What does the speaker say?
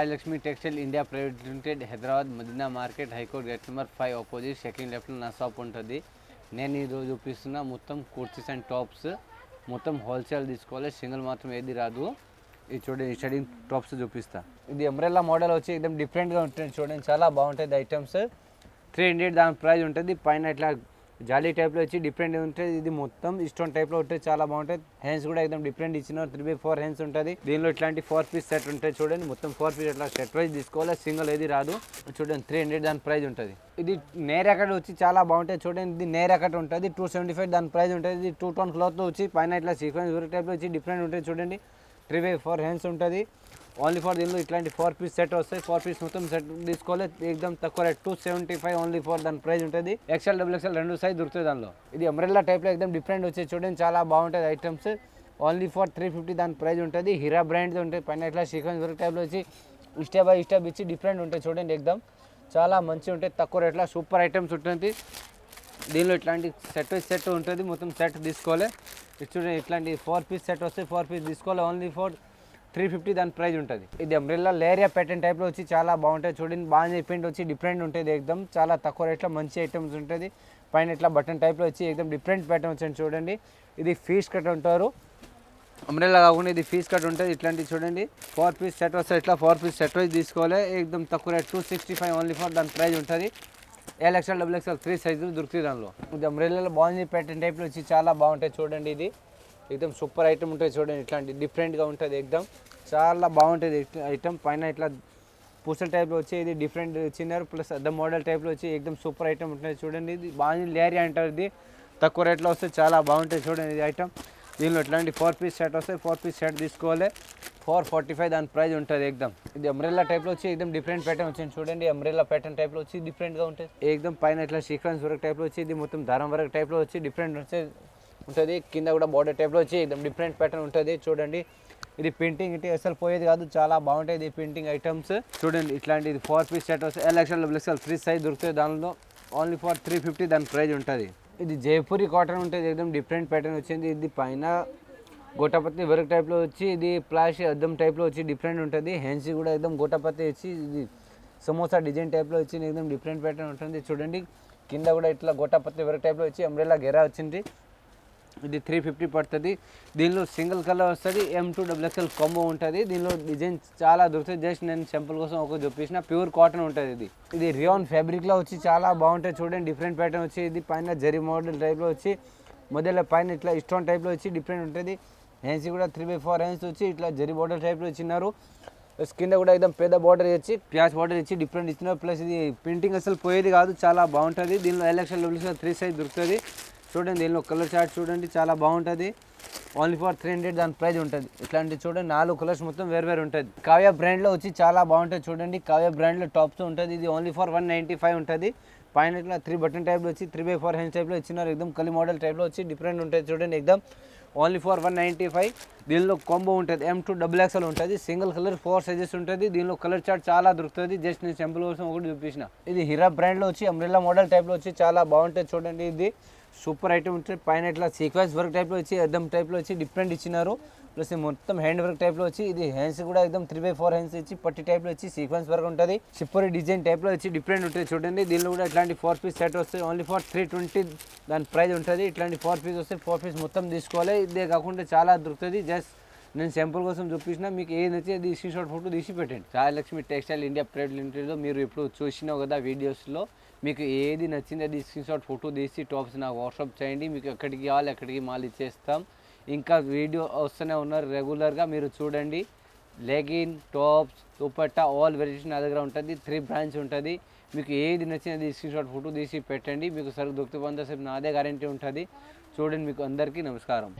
Sailakshmi textile India private limited Hyderabad Madina market high court gate number five opposite second లెఫ్ట్లో నా shop ఉంటుంది నేను ఈరోజు చూపిస్తున్న మొత్తం కుర్తీస్ అండ్ టాప్స్ మొత్తం హోల్సేల్ తీసుకోవాలి సింగిల్ మాత్రం ఏది రాదు ఇది చూడండి ఈ షడింగ్ టాప్స్ చూపిస్తా ఇది ఎంబ్రెల్లా మోడల్ వచ్చి एकदम డిఫరెంట్గా ఉంటుంది చూడండి చాలా బాగుంటుంది ఐటమ్స్ త్రీ హండ్రెడ్ దాని ప్రైస్ ఉంటుంది పైన ఇట్లా జాలీ టైప్లో వచ్చి డిఫరెంట్ ఉంటుంది ఇది మొత్తం స్టోన్ టైప్లో ఉంటుంది చాలా బాగుంటుంది హ్యాండ్స్ కూడా एकदम డిఫరెంట్ ఇచ్చిన త్రీ బై ఫోర్ హ్యాండ్స్ ఉంటుంది దీనిలో ఇట్లాంటి ఫోర్ పీస్ సెట్ ఉంటుంది చూడండి మొత్తం ఫోర్ పీస్ ఇట్లా సెట్ వైజ్ తీసుకోవాలి సింగిల్ ఏది రాదు చూడండి త్రీ హండ్రెడ్ దాని ప్రైస్ ఉంటుంది ఇది నేరకట్ వచ్చి చాలా బాగుంటుంది చూడండి ఇది నేరకట్ ఉంటుంది టూ సెవెంటీ ఫైవ్ దాని ప్రైస్ ఉంటుంది ఇది టూ టోన్ క్లాత్లో వచ్చి పైన ఇట్లా సీక్వెన్స్ వేరే టైప్లో వచ్చి డిఫరెంట్ ఉంటుంది చూడండి త్రీ బై ఫోర్ హ్యాండ్స్ ఉంటుంది ఓన్లీ ఫర్ దీనిలో ఇట్లాంటి ఫోర్ పీస్ సెట్ వస్తాయి. ఫోర్ పీస్ మొత్తం సెట్ తీసుకోవాలి. ఎక్దమ్ తక్కువ rate two seventy five only for దాని ప్రైస్ ఉంటుంది. ఎక్స్ఎల్ డబుల్ ఎక్స్ఎల్ రెండు సైజ్ దొరుకుతుంది దానిలో. ఇది అమ్రెల్లా టైప్లో ఎక్దమ్ డిఫరెంట్ వచ్చి చూడండి. చాలా బాగుంటుంది items only for three fifty దాని ప్రైస్ ఉంటుంది. హీరా బ్రాండ్ది ఉంటుంది పైన ఇట్లా సీక్వెన్స్ వర్క్ టైప్లో వచ్చి స్టెప్ బై స్టెప్ ఇచ్చి డిఫరెంట్ ఉంటాయి చూడండి ఎక్దమ్ చాలా మంచిగా ఉంటాయి. తక్కువ రేట్లో సూపర్ ఐటమ్స్ ఉంటుంది. దీనిలో ఇట్లాంటి సెట్ సెట్ ఉంటుంది. మొత్తం సెట్ తీసుకోవాలి. చూడండి ఇట్లాంటి ఫోర్ పీస్ సెట్ వస్తే ఫోర్ పీస్ తీసుకోవాలి. ఓన్లీ ఫోర్ త్రీ ఫిఫ్టీ దాని ప్రైస్ ఉంటుంది. ఇది అంబ్రెల్లా లేరియా ప్యాటర్న్ టైప్లో వచ్చి చాలా బాగుంటుంది. చూడండి బాగా ప్రింట్ వచ్చి డిఫరెంట్ ఉంటుంది ఎక్దమ్ చాలా తక్కువ రేట్లో మంచి ఐటమ్స్ ఉంటుంది. పైన ఇట్లా బటన్ టైప్లో వచ్చి ఎక్దమ్ డిఫరెంట్ ప్యాటర్న్ వచ్చింది చూడండి. ఇది ఫీస్ కట్ ఉంటారు. అంబ్రెల్లా కాకుండా ఇది ఫీస్ కట్ ఉంటుంది. ఇట్లాంటివి చూడండి. ఫోర్ పీస్ సెట్ వస్తే ఇట్లా ఫోర్ పీస్ సెట్ వైజ్ తీసుకోవాలి. ఎక్దమ్ తక్కువ rate two sixty five only four దాని ప్రైజ్ ఉంటుంది. L XL double XL three సైజులు దొరుకుతాయి దానిలో. ఇది అంబ్రెల్లాలో బాగుంది. ప్యాటర్న్ టైప్లో వచ్చి చాలా బాగుంటాయి చూడండి ఇది. ఎక్దమ్ సూపర్ ఐటమ్ ఉంటుంది చూడండి ఇట్లాంటి డిఫరెంట్గా ఉంటుంది ఎక్దమ్ చాలా బాగుంటుంది ఐటమ్. పైన ఇట్లా పూసల టైప్లో వచ్చి ఇది డిఫరెంట్ చిన్నారు ప్లస్ ద మోడల్ టైప్లో వచ్చి ఎక్దమ్ సూపర్ ఐటమ్ ఉంటుంది చూడండి. ఇది బాగా లేరియా అంటారు ఇది. తక్కువ రేట్లో వస్తే చాలా బాగుంటుంది చూడండి ఇది ఐటమ్. దీనిలో ఇట్లాంటి ఫోర్ పీస్ షర్ట్ వస్తే ఫోర్ పీస్ షర్ట్ తీసుకోవాలి. ఫోర్ ఫార్టీ ఫైవ్ దాని ప్రైస్ ఉంటుంది ఎక్దమ్ ఇది అంబ్రెల్లా టైప్లో వచ్చి ఎక్దమ్ డిఫరెంట్ ప్యాటర్న్ వచ్చింది చూడండి. అంబ్రెల్లా ప్యాటర్న్ టైప్లో వచ్చి డిఫరెంట్గా ఉంటుంది. ఎక్దమ్ పైన ఇట్లా సీక్వెన్స్ వర్క్ టైప్లో వచ్చి ఇది మొత్తం దారం వర్క్ టైప్లో వచ్చి డిఫరెంట్ వచ్చి ఉంటుంది. కింద కూడా బార్డర్ టైప్లో వచ్చి డిఫరెంట్ ప్యాటర్న్ ఉంటుంది. చూడండి. ఇది పెయింటింగ్ ఇటు అసలు పోయేది కాదు. చాలా బాగుంటాయి ఇది పెయింటింగ్ ఐటమ్స్ చూడండి ఇట్లాంటి ఇది ఫోర్ పీస్ సెట్ వస్తే L XL double XL free size దొరుకుతాయి. దానిలో ఓన్లీ ఫర్ త్రీ ఫిఫ్టీ దాని ప్రైజ్ ఉంటుంది. ఇది జైపూరి కాటన్ ఉంటుంది. ఎక్దమ్ డిఫరెంట్ ప్యాటర్న్ వచ్చింది. ఇది పైన గోటాపత్తి వర్క్ టైప్లో వచ్చి ఇది ప్లాష్ అద్దం టైప్లో వచ్చి డిఫరెంట్ ఉంటుంది. హెన్సీ కూడా ఎక్దమ్ గోటాపత్తి వచ్చి ఇది సమోసా డిజైన్ టైప్లో వచ్చి ఎక్దమ్ డిఫరెంట్ ప్యాటర్న్ ఉంటుంది. చూడండి. కింద కూడా ఇట్లా గోటాపత్తి వర్క్ టైప్లో వచ్చి అంబ్రెల్లా గెరా వచ్చింది. ఇది త్రీ ఫిఫ్టీ పడుతుంది. దీనిలో సింగిల్ కలర్ వస్తుంది ఎం టూ డబ్ల్యూఎక్స్ఎల్ కాంబో ఉంటుంది. దీనిలో డిజైన్ చాలా దొరుకుతుంది జస్ట్ నేను సింపుల్ కోసం ఒక చూపించిన ప్యూర్ కాటన్ ఉంటుంది ఇది. ఇది రియోన్ ఫ్యాబ్రిక్లో వచ్చి చాలా బాగుంటుంది చూడండి. డిఫరెంట్ ప్యాటర్న్ వచ్చి ఇది పైన జరి మోడల్ టైప్లో వచ్చి మొదల పైన ఇట్లా ఇష్టం టైప్లో వచ్చి డిఫరెంట్ ఉంటుంది. హెన్సీ కూడా త్రీ బై ఫోర్ హెన్స్ వచ్చి ఇట్లా జరి బోర్డర్ టైప్లో ఇచ్చినారు. ప్లస్ కింద కూడా ఏదో పెద్ద బోర్డర్ ఇచ్చి ప్యాచ్ బోర్డర్ ఇచ్చి డిఫరెంట్ ఇచ్చినారు. ప్లస్ ఇది ప్రింటింగ్ అసలు పోయేది కాదు చాలా బాగుంటుంది. దీనిలో ఎలక్షన్ డబ్ల్యూఎక్స్ఎల్ త్రీ సైజ్ దొరుకుతుంది. చూడండి దీనిలో కలర్ చార్ట్ చూడండి చాలా బాగుంటుంది. ఓన్లీ ఫర్ త్రీ హండ్రెడ్ దాని ప్రైజ్ ఉంటుంది. ఇట్లాంటి చూడండి నాలుగు కలర్స్ మొత్తం వేరు వేరు ఉంటుంది. కావ్య బ్రాండ్లో వచ్చి చాలా బాగుంటుంది చూడండి. కావ్య బ్రాండ్లో టాప్స్ ఉంటుంది. ఇది only for one ninety five ఉంటుంది. పైన ఇట్లా త్రీ బటన్ టైప్లో వచ్చి త్రీ బై ఫోర్ హెండ్ టైప్లో ఇచ్చినారు. ఎక్దమ్ కలి మోడల్ టైప్లో వచ్చి డిఫరెంట్ ఉంటుంది చూడండి ఎక్దమ్ only for one ninety five దీనిలో కాంబో ఉంటుంది. ఎం టూ డబుల్ ఎక్స్ఎల్ ఉంటుంది. సింగిల్ కలర్ ఫోర్ సైజెస్ ఉంటుంది. దీనిలో కలర్ చార్ట్ చాలా దొరుకుతుంది. జస్ట్ నేను సింపుల్ కోసం ఒకటి చూపించిన. ఇది హీరా బ్రాండ్లో వచ్చి అంబ్రెల్లా మోడల్ టైప్లో వచ్చి చాలా బాగుంటుంది చూడండి ఇది. సూపర్ ఐటమ్ ఉంటుంది పైన ఇట్లా సీక్వెన్స్ వర్క్ టైప్లో వచ్చి అద్దం టైప్లో వచ్చి డిఫరెంట్ ఇచ్చినారు. ప్లస్ మొత్తం హ్యాండ్ వర్క్ టైప్లో వచ్చి ఇది హ్యాండ్స్ కూడా ఎక్దమ్ త్రీ బై ఫోర్ హ్యాండ్స్ ఇచ్చి పట్టి టైప్లో వచ్చి సీక్వెన్స్ వర్క్ ఉంటుంది. షిప్పరి డిజైన్ టైప్లో వచ్చి డిఫరెంట్ ఉంటుంది చూడండి. దీనిలో కూడా ఇట్లాంటి ఫోర్ పీస్ సెట్ వస్తాయి. ఓన్లీ ఫర్ త్రీ ట్వంటీ దాని ప్రైస్ ఉంటుంది. ఇట్లాంటి ఫోర్ పీస్ వస్తే ఫోర్ పీస్ మొత్తం తీసుకోవాలి. ఇదే కాకుండా చాలా దొరుకుతుంది. జస్ట్ నేను శాంపుల్ కోసం చూపించిన మీకు ఏది నచ్చి అది స్క్రీన్ షాట్ ఫోటో తీసి పెట్టండి. సాయలక్ష్మి టెక్స్టైల్ ఇండియా ప్రైవేట్ లిమిటెడ్లో మీరు ఇప్పుడు చూసినావు కదా వీడియోస్లో మీకు ఏది నచ్చింది అది స్క్రీన్ షాట్ ఫోటో తీసి టాప్స్ నాకు వాట్సాప్ చేయండి మీకు ఎక్కడికి కావాలి ఎక్కడికి మాల్ ఇచ్చేస్తాం. ఇంకా వీడియో వస్తూనే ఉన్నారు రెగ్యులర్గా మీరు చూడండి. Leggin tops dupatta all varieties నా దగ్గర ఉంటుంది త్రీ బ్రాంచ్ ఉంటుంది. మీకు ఏది నచ్చినది స్క్రీన్ షాట్ ఫోటో తీసి పెట్టండి మీకు సరుకు దొరికితే సేపు నాదే గ్యారంటీ ఉంటుంది. చూడండి మీకు అందరికీ నమస్కారం.